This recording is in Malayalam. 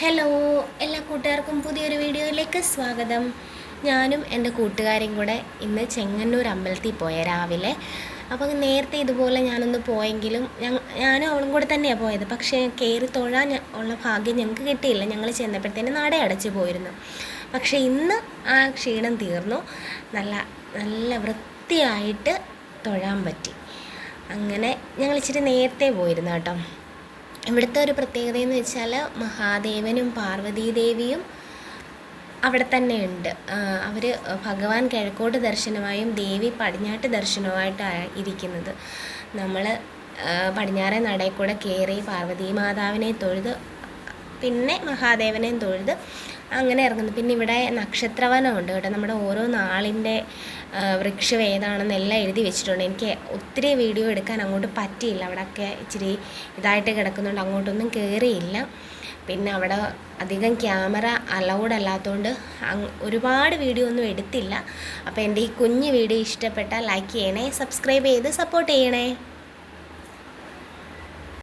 ഹലോ എല്ലാ കൂട്ടുകാർക്കും പുതിയൊരു വീഡിയോയിലേക്ക് സ്വാഗതം. ഞാനും എന്റെ കൂട്ടുകാരും കൂടെ ഇന്ന് ചെങ്ങന്നൂർ അമ്പലത്തിൽ പോയ രാവിലെ. അപ്പം നേരത്തെ ഇതുപോലെ ഞാനൊന്ന് പോയെങ്കിലും ഞാനും അവളും കൂടെ തന്നെയാണ് പോയത്. പക്ഷേ കയറി തൊഴാൻ ഉള്ള ഭാഗ്യം ഞങ്ങൾക്ക് കിട്ടിയില്ല. ഞങ്ങൾ ചെന്നപ്പോഴത്തേന് നട അടച്ചു പോയിരുന്നു. പക്ഷേ ഇന്ന് ആ ക്ഷീണം തീർന്നു. നല്ല നല്ല വൃത്തിയായിട്ട് തൊഴാൻ പറ്റി. അങ്ങനെ ഞങ്ങൾ ഇച്ചിരി നേരത്തെ പോയിരുന്നു കേട്ടോ. ഇവിടുത്തെ ഒരു പ്രത്യേകത എന്ന് വെച്ചാൽ മഹാദേവനും പാർവതീദേവിയും അവിടെ തന്നെ ഉണ്ട്. അവർ ഭഗവാൻ കിഴക്കോട്ട് ദർശനമായും ദേവി പടിഞ്ഞാട്ട് ദർശനവുമായിട്ടാണ് ഇരിക്കുന്നത്. നമ്മൾ പടിഞ്ഞാറേ നടയിൽ കൂടെ കയറി പാർവതീ മാതാവിനെ തൊഴുത് പിന്നെ മഹാദേവനെയും തൊഴുത് അങ്ങനെ ഇറങ്ങുന്നു. പിന്നെ ഇവിടെ നക്ഷത്രവനമുണ്ട് കേട്ടോ. നമ്മുടെ ഓരോ നാളിന്റെ വൃക്ഷം ഏതാണെന്നെല്ലാം എഴുതി വെച്ചിട്ടുണ്ട്. എനിക്ക് ഒത്തിരി വീഡിയോ എടുക്കാൻ അങ്ങോട്ട് പറ്റിയില്ല. അവിടെയൊക്കെ ഇച്ചിരി ഇതായിട്ട് കിടക്കുന്നുണ്ട്. അങ്ങോട്ടൊന്നും കയറിയില്ല പിന്നെ അവിടെ അധികം ക്യാമറ അലൗഡ് അല്ലാത്തതുകൊണ്ട് ഒരുപാട് വീഡിയോ ഒന്നും എടുത്തില്ല. അപ്പോൾ എന്റെ ഈ കുഞ്ഞ് വീഡിയോ ഇഷ്ടപ്പെട്ടാൽ ലൈക്ക് ചെയ്യണേ സബ്സ്ക്രൈബ് ചെയ്ത് സപ്പോർട്ട് ചെയ്യണേ.